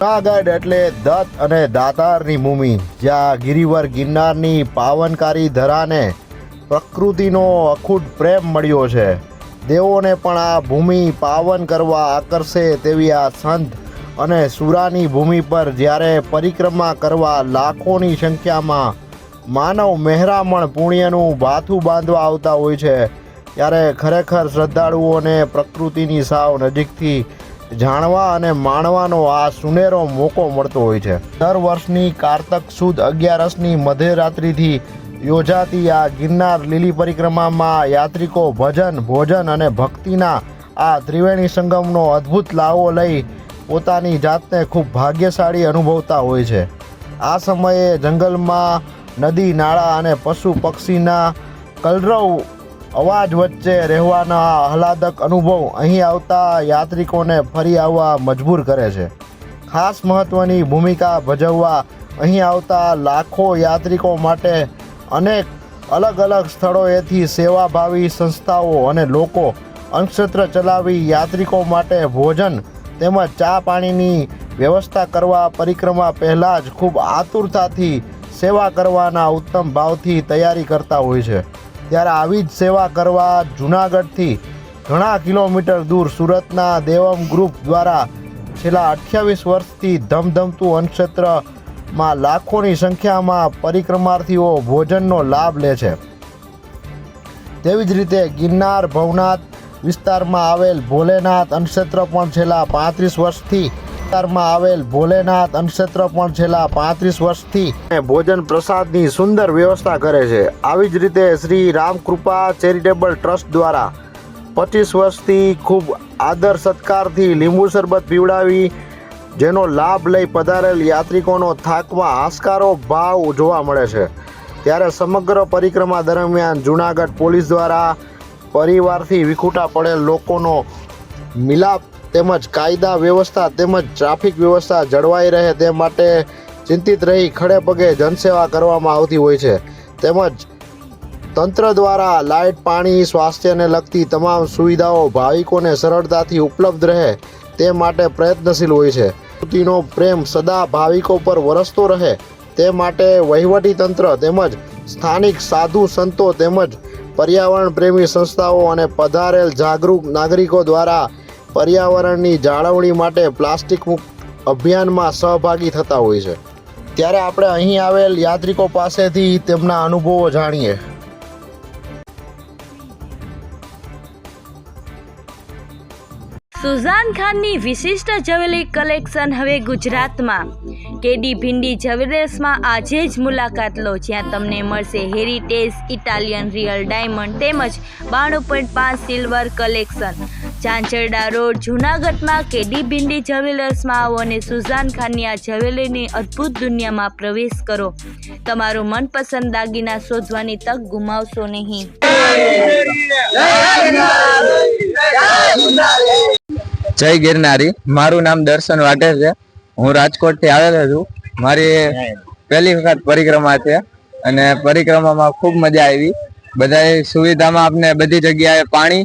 જુનાગઢ એટલે દત્ત અને દાતારની ભૂમિ જ્યાં ગિરિવર ગિરનારની પાવનકારી ધરાને પ્રકૃતિનો અખૂટ પ્રેમ મળ્યો છે. દેવોને પણ આ ભૂમિ પાવન કરવા આકર્ષે તેવી આ સંત અને સુરાની ભૂમિ પર જ્યારે પરિક્રમા કરવા લાખોની સંખ્યામાં માનવ મહેરામણ પુણ્યનું ભાથું બાંધવા આવતા હોય છે, ત્યારે ખરેખર શ્રદ્ધાળુઓને પ્રકૃતિની સાવ નજીકથી જાણવા અને માણવાનો આ સુનેરો મોકો મળતો હોય છે. દર વર્ષની કારતક સુદ અગિયારસની મધ્યરાત્રિથી યોજાતી આ ગિરનાર લીલી પરિક્રમામાં યાત્રિકો ભજન, ભોજન અને ભક્તિના આ ત્રિવેણી સંગમનો અદ્ભુત લાવો લઈ પોતાની જાતને ખૂબ ભાગ્યશાળી અનુભવતા હોય છે. આ સમયે જંગલમાં નદી, નાળા અને પશુ પક્ષીના કલરવ અવાજ વચ્ચે રહેવાના આહલાદક અનુભવ અહીં આવતા યાત્રિકોને ફરી આવવા મજબૂર કરે છે. ખાસ મહત્ત્વની ભૂમિકા ભજવવા અહીં આવતા લાખો યાત્રિકો માટે અનેક અલગ અલગ સ્થળોએથી સેવાભાવી સંસ્થાઓ અને લોકો અંક્ષેત્ર ચલાવી યાત્રિકો માટે ભોજન તેમજ ચા પાણીની વ્યવસ્થા કરવા પરિક્રમા પહેલાં જ ખૂબ આતુરતાથી સેવા કરવાના ઉત્તમ ભાવથી તૈયારી કરતા હોય છે. ત્યારે આવી જ સેવા કરવા જૂનાગઢથી ઘણા કિલોમીટર દૂર સુરતના દેવમ ગ્રુપ દ્વારા છેલ્લા અઠ્યાવીસ વર્ષથી ધમધમતું અનક્ષેત્રમાં લાખોની સંખ્યામાં પરિક્રમાર્થીઓ ભોજનનો લાભ લે છે. તેવી જ રીતે ગિરનાર ભવનાથ વિસ્તારમાં આવેલ ભોલેનાથ અનક્ષેત્ર પણ છેલ્લા પાંત્રીસ વર્ષથી વિસ્તારમાં આવેલ ભોલેનાથ અનક્ષેત્ર પણ છેલ્લા પાંત્રીસ વર્ષથી ભોજન પ્રસાદની સુંદર વ્યવસ્થા કરે છે. આવી જ રીતે શ્રી રામકૃપા ચેરિટેબલ ટ્રસ્ટ દ્વારા પચીસ વર્ષથી ખૂબ આદર સત્કારથી લીંબુ શરબત પીવડાવી, જેનો લાભ લઈ પધારેલ યાત્રિકોનો થાકમાં આસકારો ભાવ જોવા મળે છે. ત્યારે સમગ્ર પરિક્રમા દરમિયાન જૂનાગઢ પોલીસ દ્વારા પરિવારથી વિખૂટા પડેલ લોકોનો મિલાપ તેમજ કાયદા વ્યવસ્થા તેમજ ટ્રાફિક વ્યવસ્થા જળવાઈ રહે તે માટે ચિંતિત રહી ખડે પગે જનસેવા કરવામાં આવતી હોય છે. તેમજ તંત્ર દ્વારા લાઇટ, પાણી, સ્વાસ્થ્યને લગતી તમામ સુવિધાઓ ભાવિકોને સરળતાથી ઉપલબ્ધ રહે તે માટે પ્રયત્નશીલ હોય છે. પ્રકૃતિનો પ્રેમ સદા ભાવિકો પર વરસતો રહે તે માટે વહીવટી તંત્ર તેમજ સ્થાનિક સાધુ સંતો તેમજ પર્યાવરણ પ્રેમી સંસ્થાઓ અને પધારેલ જાગૃત નાગરિકો દ્વારા પર્યાવરણની જાળવણી માટે પ્લાસ્ટિક મુક્ત અભિયાનમાં સહભાગી થતા હોય છે. ત્યારે આપણે અહીં આવેલ યાત્રિકો પાસેથી તેમના અનુભવો જાણીએ. સુઝાન ખાનની વિશિષ્ટ જ્વેલરી કલેક્શન હવે ગુજરાતમાં. કેડી ભિંડી જ્વેલર્સમાં આજે જ મુલાકાત લો, જ્યાં તમને મળશે હેરિટેજ ઇટાલિયન રિયલ ડાયમંડ તેમજ બાણું પોઈન્ટ પાંચ સિલ્વર કલેક્શન. ચાંચરડા રોડ, જૂનાગઢમાં કેડી ભિંડી જ્વેલર્સમાં આવો અને સુઝાન ખાનની આ જ્વેલરીની અદ્ભુત દુનિયામાં પ્રવેશ કરો. તમારું મનપસંદ દાગીના શોધવાની તક ગુમાવશો નહીં. જય ગિરનારી. મારું નામ દર્શન વાઢેર છે. હું રાજકોટથી આવેલો છું. મારી પહેલી વખત પરિક્રમા છે અને પરિક્રમામાં ખૂબ મજા આવી. બધા સુવિધામાં આપને બધી જગ્યાએ પાણી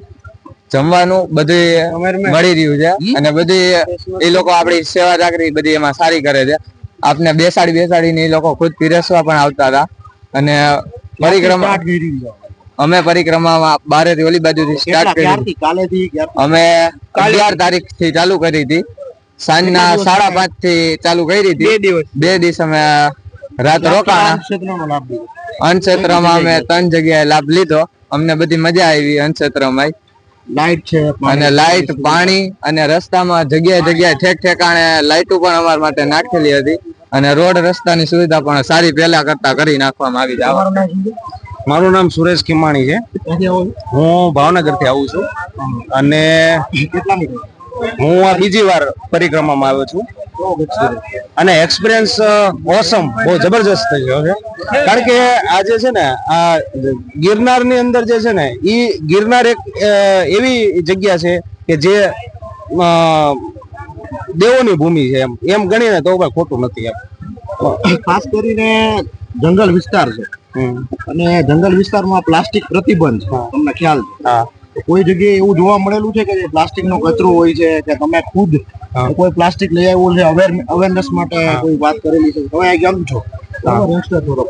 જમવાનું બધું મળી રહ્યું છે. અને બધી એ લોકો આપણી સેવા ચાકરી બધી એમાં સારી કરે છે. આપને બેસાડી બેસાડીને એ લોકો ખુદ પીરસવા પણ આવતા હતા. અને પરિક્રમા અમે પરિક્રમામાં બારે થી ઓલી બાજુથી સ્ટાર્ટ કરી અમે અગિયાર તારીખથી ચાલુ કરી હતી. સાંજના સાડા પાંચથી ચાલુ કરી હતી. બે દિવસ. અમે રાત રોકાણા. અનક્ષેત્રમાં અમે ત્રણ જગ્યાએ લાભ લીધો. અમને બધી મજા આવી અનક્ષેત્રમાં લાઈટ છે અને લાઈટ પાણી અને રસ્તામાં જગ્યાએ જગ્યાએ ઠેક ઠેકાણે લાઈટો પણ અમારા માટે નાખેલી હતી. અને રોડ રસ્તાની સુવિધા પણ સારી પહેલા કરતા કરી નાખવામાં આવી છે. મારું નામ સુરેશ કિમાણી છે. હું ભાવનગરથી આવું છું. અને હું આ બીજી વાર પરિક્રમામાં આવ્યો છું. અને એક્સપિરિયન્સ ઓસમ બહુ જબરજસ્ત થઈ ગયો છે કારણ કે આજે છે ને આ ગિરનારની અંદર જે છે ને ઈ ગિરનાર એક એવી જગ્યા છે કે જે દેવોની ભૂમિ છે એમ. એમ ગણીને તો ભાઈ ખોટું નથી એમ. ખાસ કરીને જંગલ વિસ્તાર છે. અને જંગલ વિસ્તારમાં પ્લાસ્ટિક પ્રતિબંધ છે. તમને ખ્યાલ છે. કોઈ જગ્યાએ એવું જોવા મળેલું છે કે જે પ્લાસ્ટિકનો કચરો હોય છે કે તમે ખુદ કોઈ પ્લાસ્ટિક લઈ આવ્યું છે અવેર અવેરનેસ માટે કોઈ વાત કરેલી છે? તમે આ કેમ છો?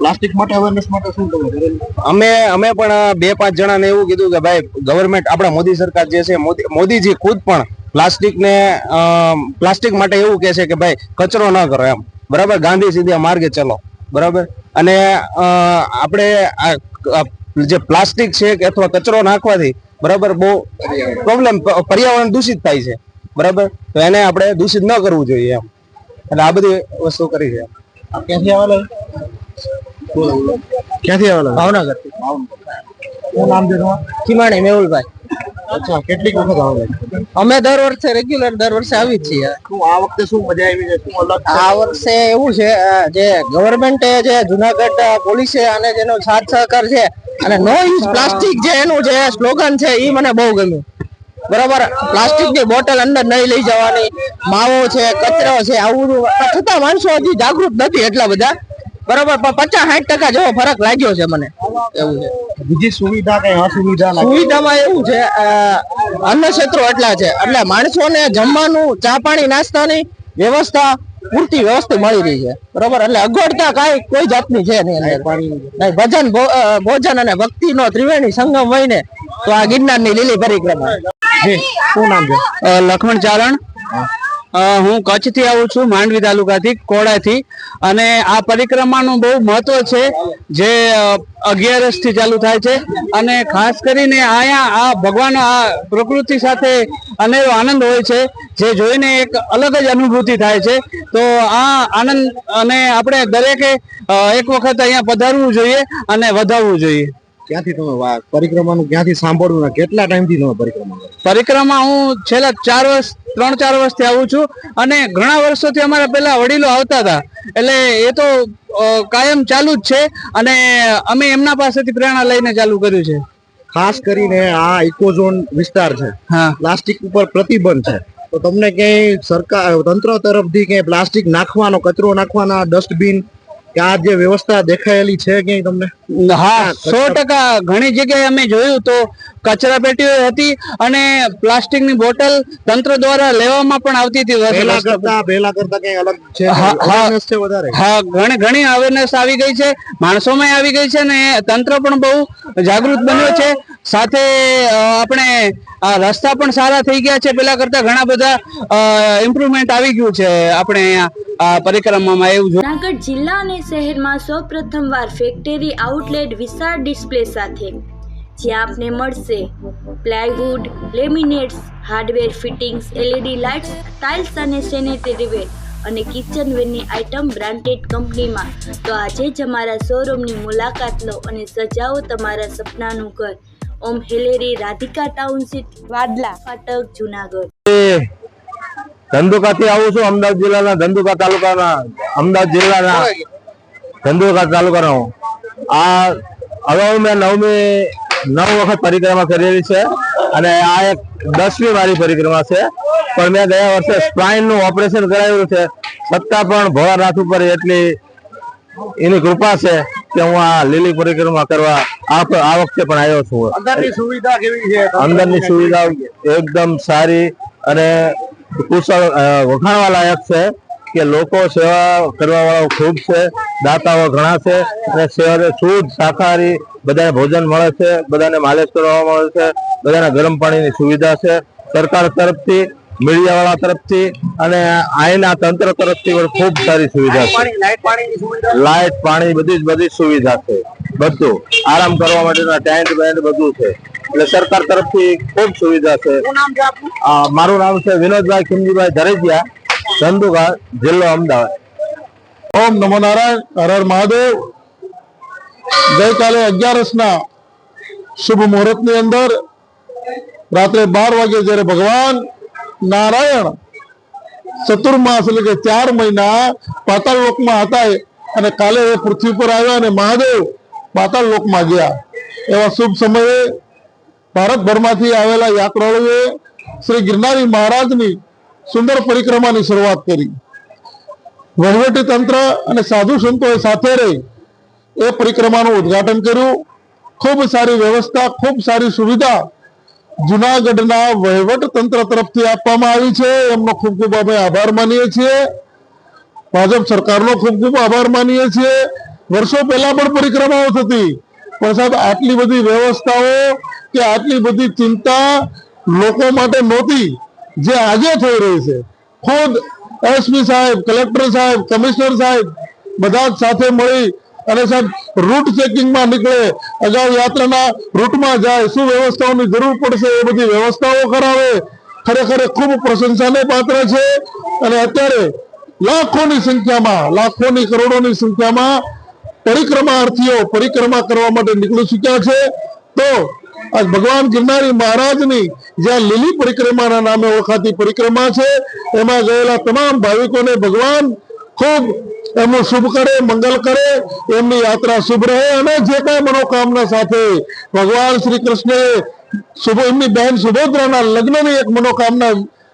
પ્લાસ્ટિક માટે અવેરનેસ માટે શું તમે કરેલું? અમે અમે પણ બે પાંચ જણાને એવું કીધું કે ભાઈ ગવર્મેન્ટ આપણા મોદી સરકાર જે છે મોદી મોદીજી ખુદ પણ પ્લાસ્ટિકને પ્લાસ્ટિક માટે એવું કહે છે કે ભાઈ કચરો ન કરો એમ. બરાબર? ગાંધી સીધા માર્ગે ચલો. બરાબર? અને આપણે જે પ્લાસ્ટિક છે કે અથવા કચરો નાખવાથી બરાબર? બહુ પ્રોબ્લેમ પર્યાવરણ દૂષિત થાય છે. બરાબર? તો એને આપણે દૂષિત ન કરવું જોઈએ એમ. એટલે આ બધી વસ્તુ કરી છે. ક્યાંથી આવેલા ક્યાંથી આવેલા ભાવનગર. શું નામ છે તમારું? કિમાણી મેહુલભાઈ. અચ્છા કેટલીક વખત આવે અમે દર વર્ષે રેગ્યુલર દર વર્ષે આવી જ છીએ. આ વખતે શું મજા આવી છે? શું અલગ આ વર્ષે એવું છે જે ગવર્મેન્ટે જે જુનાગઢ પોલીસે અને જેનો સાથ સહકાર છે અને નો યુઝ પ્લાસ્ટિક જે એનું જે સ્લોગન છે એ મને બહુ ગમ્યું. બરાબર? પ્લાસ્ટિકની બોટલ અંદર નહીં લઈ જવાની. માવો છે કચરો છે આવું છતાં માણસો હજી જાગૃત નથી એટલા બધા. બરાબર? પણ પચાસ સાઠ ટકા જેવો ફરક લાગ્યો છે મને. એવું છે. બીજી સુવિધા કઈ અસુવિધા સુવિધામાં એવું છે અ, અન્ન ક્ષેત્રો એટલા છે. એટલે માણસોને જમવાનું ચા પાણી નાસ્તાની વ્યવસ્થા પૂરતી વ્યવસ્થિત મળી રહી છે. બરોબર? એટલે અગવડતા કાંઈ કોઈ જાતની છે નહીં અંદર. ભજન ભો- ભોજન અને ભક્તિ નો ત્રિવેણી સંગમ હોય ને તો આ ગિરનારની લીલી પરિક્રમા. શું નામ છે? લખમણ ચારણ. હું કચ્છથી આવું છું, માંડવી તાલુકાથી, કોડાથી. અને આ પરિક્રમાનું બહુ મહત્વ છે, જે અગિયારસથી ચાલુ થાય છે. અને ખાસ કરીને અહીંયા આ ભગવાન, આ પ્રકૃતિ સાથે અનેરો આનંદ હોય છે, જે જોઈને એક અલગ જ અનુભૂતિ થાય છે. તો આ આનંદ અને આપણે દરેકે એક વખત અહીંયા પધારવું જોઈએ અને વધારવું જોઈએ. ક્યાંથી તમે પરિક્રમાનું ક્યાંથી સાંભળ્યું ને કેટલા ટાઈમથી તમે પરિક્રમા કરો? પરિક્રમા હું છેલ્લા ચાર વર્ષ ત્રણ ચાર વર્ષથી આવું છું અને ઘણા વર્ષોથી અમારા પેલા વડીલો આવતા હતા. એટલે એ તો કાયમ ચાલુ જ છે અને અમે એમના પાસેથી પ્રેરણા લઈને ચાલુ કર્યું છે. ખાસ કરીને આ ઇકોઝોન વિસ્તાર છે. હા. પ્લાસ્ટિક ઉપર પ્રતિબંધ છે. તો તમને ક્યાંય સરકાર તંત્ર તરફથી ક્યાંય પ્લાસ્ટિક નાખવાનો કચરો નાખવાના ડસ્ટબિન કે આ જે વ્યવસ્થા દેખાયેલી છે ક્યાંય તમને? હા સો ટકા ઘણી જગ્યાએ અમે જોયું તો કચરા પેટીઓ હતી અને પ્લાસ્ટિકની બોટલ તંત્ર દ્વારા લેવામાં પણ આવતી હતી પહેલા કરતા પહેલા કરતા ક્યાંય અલગ છે? હા, હા. છે વધારે? હા ઘણી ઘણી અવેરનેસ આવી ગઈ છે. માણસોમાં આવી ગઈ છે ને તંત્ર પણ બહુ જાગૃત બન્યો છે. સાથે આપણે રસ્તા પણ સારા થઈ ગયા છે. પેલા કરતા ઘણા બધા ઇમ્પ્રુવમેન્ટ આવી ગયું છે આપણે પરિક્રમામાં એવું જુનાગઢ જિલ્લા અને શહેરમાં સૌ પ્રથમવાર ફેક્ટરી આઉટલેટ વિશાળ ડિસ્પ્લે સાથે. જ્યાં આપને મળશે. Plywood laminates hardware fittings LED lights tiles અને સેનેટરી વેર અને કિચનવેરની આઇટમ બ્રાન્ડેડ કંપનીમાં તો આજે જ અમારા શોરૂમની મુલાકાત લો અને સજાવો તમારા સપનાનું ઘર. ઓમ હેલેરી, રાધિકા ટાઉનશીપ વાદલા, ફાટક, જુનાગઢ. ધંધુકાથી આવું છું, અમદાવાદ જિલ્લાના ધંધુકા તાલુકાના, અમદાવાદ જિલ્લાના ધંધુકા તાલુકાનો આ અગાઉ મેં નવમી, નવ વખત પરિક્રમા કરેલી છે અને આ એક દસમી મારી પરિક્રમા છે. પણ મેં ગયા વર્ષે સ્પાઇનનું ઓપરેશન કરાવ્યું છે. છતાં પણ ભોળાનાથ ઉપર એટલી એની કૃપા છે કે હું આ લીલી પરિક્રમા કરવા આ આ વખતે પણ આવ્યો છું. અંદરની સુવિધા કેવી છે? અંદરની સુવિધા એકદમ સારી અને કુશળ વખાણવા લાયક છે કે લોકો સેવા કરવા વાળા ખૂબ છે દાતાઓ ઘણા છે અને સેવા શુદ્ધ શાકાહારી બધાને ભોજન મળે છે બધાને માલિશ કરવા મળે છે બધાને ગરમ પાણીની સુવિધા છે. સરકાર તરફથી મીડિયા વાળા તરફથી અને આઈના તંત્ર તરફથી પણ ખૂબ સારી સુવિધા છે. લાઇટ પાણી બધી જ બધી સુવિધા છે. બધું. આરામ કરવા માટેના ટેન્ટ બેન્ટ બધું છે. એટલે સરકાર તરફથી ખૂબ સુવિધા છે. મારું નામ છે વિનોદભાઈ ખીમજીભાઈ ધરેજિયા ધંધુકા જિલ્લો અમદાવાદ. ઓમ નમો નારાયણ હર મહાદેવ. ગઈકાલે અગિયારસના શુભ મુહૂર્તની અંદર રાત્રે બાર વાગે જ્યારે ભગવાન નારાયણ ચતુર્માસ એટલે કે ચાર મહિના પાતાળ લોકમાં હતા અને કાલે એ પૃથ્વી પર આવ્યા અને મહાદેવ પાતાળ લોકમાં ગયા. એવા શુભ સમયે ભારતભરમાંથી આવેલા યાત્રાળુઓએ શ્રી ગિરનારી મહારાજની સુંદર પરિક્રમાની શરૂઆત કરી. વહીવટી તંત્ર અને સાધુ સંતોએ સાથે રહી એ પરિક્રમાનું ઉદ્ઘાટન કર્યું. ખૂબ સારી વ્યવસ્થા, ખૂબ સારી સુવિધા જુનાગઢના વહીવટ તંત્ર તરફથી આપવામાં આવી છે. એમનો ખૂબ ખૂબ અમે આભાર માનીએ છીએ. ભાજપ સરકારનો ખૂબ ખૂબ આભાર માનીએ છીએ. વર્ષો પહેલા પણ પરિક્રમાઓ થતી. પણ સાહેબ, આટલી બધી વ્યવસ્થાઓ કે આટલી બધી ચિંતા લોકો માટે નહોતી, જે આજે થઈ રહી છે. ખુદ એસપી સાહેબ, કલેક્ટર સાહેબ, કમિશનર સાહેબ બધા જ સાથે મળી અને સાહેબ, રૂટ ચેકિંગમાં નીકળે, અગાઉ યાત્રાના રૂટમાં જાય, શું વ્યવસ્થાઓની જરૂર પડશે એ બધી વ્યવસ્થાઓ કરાવે. ખરેખર ખૂબ પ્રશંસાને પાત્ર છે અને અત્યારે લાખોની સંખ્યામાં, લાખોની કરોડોની સંખ્યામાં પરિક્રમાર્થીઓ પરિક્રમા કરવા માટે નીકળી ચૂક્યા છે. તો આજ ભગવાન ગિરનારી મહારાજની જ્યાં લીલી પરિક્રમાના નામે ઓળખાતી પરિક્રમા છે, એમાં ગયેલા તમામ ભાવિકોને ભગવાન ખૂબ એમનું શુભ કરે, મંગલ કરે, એમની યાત્રા શુભ રહે અને જે કઈ મનોકામના સાથે ભગવાન શ્રી કૃષ્ણએ શુભ, એમની બહેન સુભદ્રાના લગ્નની એક મનોકામના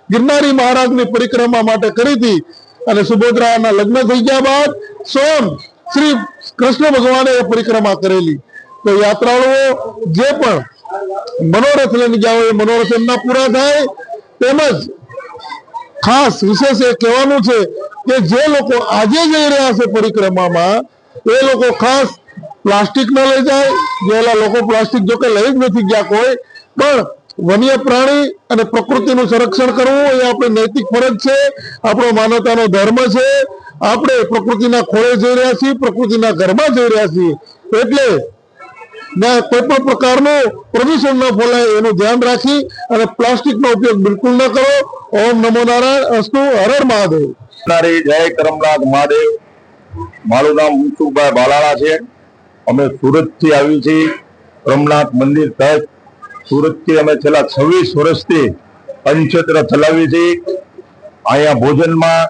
ગિરનારી મહારાજની પરિક્રમા માટે કરી હતી. અને સુભદ્રાના લગ્ન થઈ ગયા બાદ સ્વયં શ્રી કૃષ્ણ ભગવાને એ પરિક્રમા કરેલી. તો યાત્રાળુઓ જે પણ મનોરથ લઈને ગયા હોય એ મનોરથ એમના પૂરા થાય. તેમજ ખાસ વિશેષ એ કહેવાનું છે કે જે લોકો આજે જઈ રહ્યા છે પરિક્રમામાં, એ લોકો ખાસ પ્લાસ્ટિક ન લઈ જાય. જેલા લોકો પ્લાસ્ટિક જોકે લઈ જ નથી ગયા કોઈ. પણ વન્ય પ્રાણી અને પ્રકૃતિનું સંરક્ષણ કરવું એ આપણી નૈતિક ફરજ છે. આપણો માનવતાનો ધર્મ છે. આપણે પ્રકૃતિના ખોળે જઈ રહ્યા છીએ, પ્રકૃતિના ઘરમાં જઈ રહ્યા છીએ. એટલે ના, કોઈ પણ પ્રકારનું પ્રદૂષણ ન ફેલાય એનું ધ્યાન રાખી અને પ્લાસ્ટિકનો ઉપયોગ બિલકુલ ન કરો. ઓમ નમો નારાયણ, અસ્તુ હર હર મહાદેવ જય કરમનાથ મહાદેવ. મારું નામ મનસુખભાઈ બાલાળા છે. અમે સુરતથી આવી છીએ. રમનાથ મંદિર તરફ. સુરતથી અમે છેલ્લા છવ્વીસ વર્ષથી અન્નક્ષેત્ર ચલાવી છીએ અહીંયા ભોજનમાં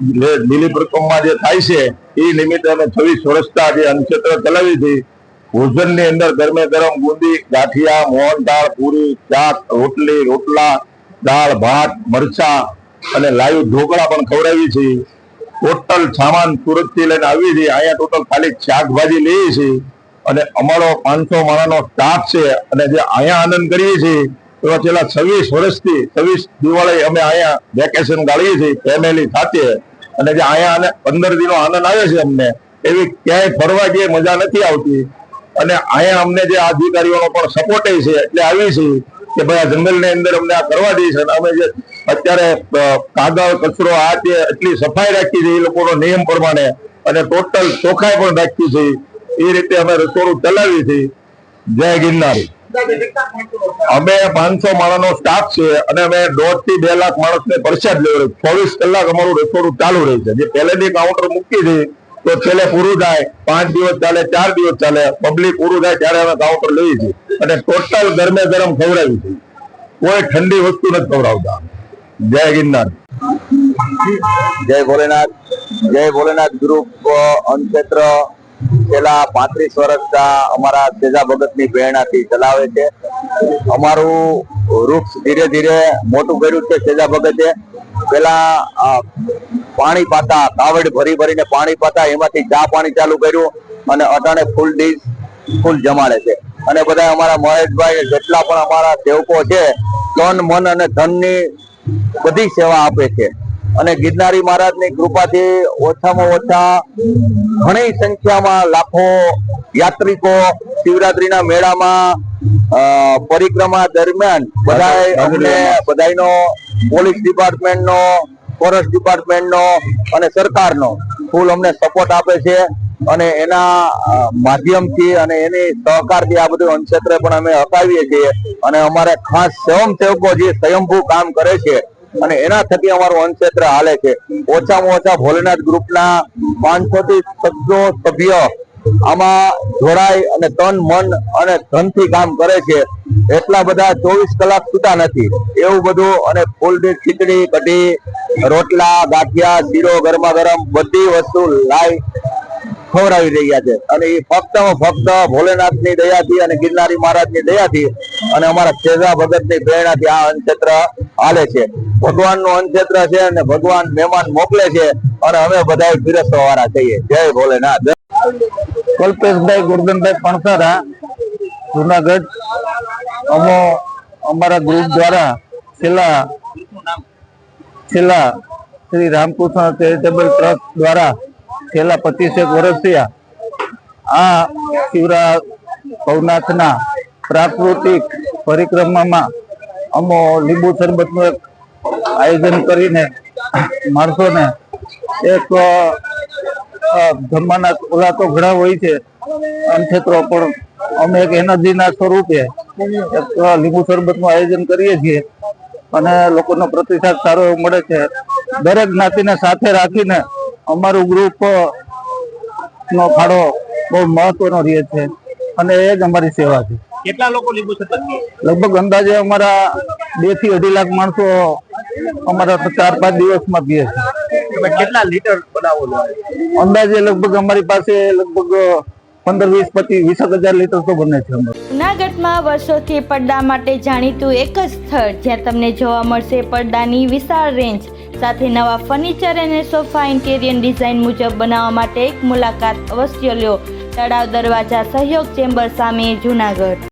લીલી પ્રકમમાં જે થાય છે એ નિમિત્તે અમે છવ્વીસ વર્ષતા જે અન્નક્ષેત્ર ચલાવી છીએ ભોજનની અંદર ગરમે ગરમ બુંદી, ગાંઠિયા મોહનદાળ પૂરી ચાક રોટલી, રોટલા, દાળ, ભાત, મરચા અને લાઈવ ઢોકળા પણ ખવડાવી છે. ટોટલ સામાન સુરતથી લઈને આવી છે અહીંયા ટોટલ ખાલી શાકભાજી લઈએ છીએ. અને અમારો પાંચસો માણાનો સ્ટાફ છે. અને જે અહીંયા આનંદ કરીએ છીએ એવા છેલ્લા છવ્વીસ વર્ષથી, છવ્વીસ દિવાળી અમે અહીંયા વેકેશન ગાળીએ છીએ ફેમિલી સાથે. અને જે અહીંયા પંદર દિનો આનંદ આવે છે અમને, એવી ક્યાંય ફરવા જઈએ મજા નથી આવતી. અને અહીંયા અમને જે અધિકારીઓનો પણ સપોર્ટ છે, એટલે આવી છે કે ભાઈ આ જંગલની અંદર અમને આ કરવા દે છે. અને અમે જે અત્યારે કાગળ, કચરો, આ તે એટલી સફાઈ રાખી છે, એ લોકોનો નિયમ પ્રમાણે. અને ટોટલ ચોખાઈ પણ રાખી છે. એ રીતે અમે રસોડું ચલાવી છે જય ગિરનારી. અમે પાંચસો માણસનો સ્ટાફ છે અને અમે દોઢથી બે લાખ માણસને પ્રસાદ લેવડે ચોવીસ કલાક અમારું રસોડું ચાલુ રહે છે. જે પહેલેથી કાઉન્ટર મૂકી છે તો છેલ્લે પૂરું થાય. પાંચ દિવસ ચાલે ચાર દિવસ ચાલે. પબ્લિક પૂરું થાય ત્યારે અમે કાઉન્ટર લઈએ છીએ અને ટોટલ ગરમે ગરમ ખવડાવી છે. કોઈ ઠંડી વસ્તુ નથી ખવડાવતા. જય ગિરનાર. જય ભોલેનાથ. જય ભોલેનાથ ગ્રુપ અન્નક્ષેત્ર. છેલ્લા પાંત્રીસ વર્ષના અમારા તેજા ભગતની પ્રેરણાથી ચલાવે છે. અમારું વૃક્ષ ધીરે ધીરે મોટું કર્યું છે તેજા ભગતે. પેલા પાણી પાતા, કાવડ ભરી ભરીને પાણી પાતા એમાંથી ચા પાણી ચાલુ કર્યું અને અટાણે ફૂલ ડીશ ફૂલ જમાડે છે. અને બધા અમારા મહેશભાઈ જેટલા પણ અમારા સેવકો છે, તન, મન અને ધનની બધી સેવા આપે છે. અને ગિરનારી મહારાજની કૃપાથી ઓછામાં ઓછા ઘણી સંખ્યામાં લાખો યાત્રિકો શિવરાત્રીના મેળામાં પરિક્રમા દરમિયાન બધાએ અમને બધાયનો પોલીસ ડિપાર્ટમેન્ટનો ફોરેસ્ટ ડિપાર્ટમેન્ટનો અને સરકારનો ફૂલ અમને સપોર્ટ આપે છે. અને એના માધ્યમથી અને એની સહકારથી આ બધું અન્નક્ષેત્ર પણ અમે અપાવીએ છીએ. અને અમારે ખાસ સ્વયંસેવકો જે સ્વયંભૂ કામ કરે છે અને એના થકી અમારું અન્નક્ષેત્ર હાલે છે. ઓછામાં ઓછા ભોલેનાથ ગ્રુપના પાંચસો થી છસો સભ્ય આમાં જોડાય અને તન, મન અને ધનથી કામ કરે છે. એટલા બધા ચોવીસ કલાક સુતા નથી. એવું બધું અને ફૂલ ખીચડી, કઢી, રોટલા, ગાંઠિયા, શીરો, ગરમા ગરમ બધી વસ્તુ લાઈ ખવડાવી રહ્યા છે. અને એ ફક્ત ફક્ત ભોલેનાથની દયાથી અને ગિરનારી મહારાજની દયાથી અને અમારા તેજા ભગતની પ્રેરણાથી આ અંતક્ષેત્ર હાલે છે. ભગવાનનું અન્નક્ષેત્ર છે અને ભગવાન મહેમાન મોકલે છે. અને અમે બધા પીરસવા વાળા થઈએ. જય ભોલેનાથ. કલ્પેશભાઈ, ગોરધનભાઈ પણસારા, જુનાગઢ. અમો અમારા ગ્રુપ દ્વારા છેલ્લા છેલ્લા શ્રી રામકૃષ્ણ ચેરિટેબલ ટ્રસ્ટ દ્વારા છેલ્લા પચીસેક વર્ષથી આ શિવરા ભવનાથના પ્રાકૃતિક પરિક્રમામાં અમો લીંબુ શરબતનું એક આયોજન કરીને માણસોને એક ધર્મના ઓલા તો ઘણા હોય છે. અનક્ષેત્રો પણ અમે એક એનર્જીના સ્વરૂપે એક લીંબુ શરબતનું આયોજન કરીએ છીએ અને લોકોનો પ્રતિસાદ સારો એવો મળે છે. દરેક જ્ઞાતિને સાથે રાખીને અમારું ગ્રુપ નો ફાળો બહુ મહત્વનો રહે છે અને એ જ અમારી સેવા છે. કેટલા લોકો લીંબુ શરબત લગભગ અંદાજે અમારા બેથી અઢી લાખ માણસો અમારા ચાર પાંચ દિવસમાં પીએ છે. કેટલા લીટર બનાવો અંદાજે લગભગ અમારી પાસે લગભગ પંદર વીસ પચીસ વીસ હજાર લીટર તો બને છે અમારે. વર્ષોથી પડદા માટે જાણીતું એક જ સ્થળ જ્યાં તમને જોવા મળશે પડદાની વિશાળ રેન્જ સાથે નવા ફર્નિચર અને સોફા ઇન્ટેરિયર ડિઝાઇન મુજબ બનાવવા માટે એક મુલાકાત અવશ્ય લ્યો તળાવ દરવાજા સહયોગ ચેમ્બર સામે જૂનાગઢ.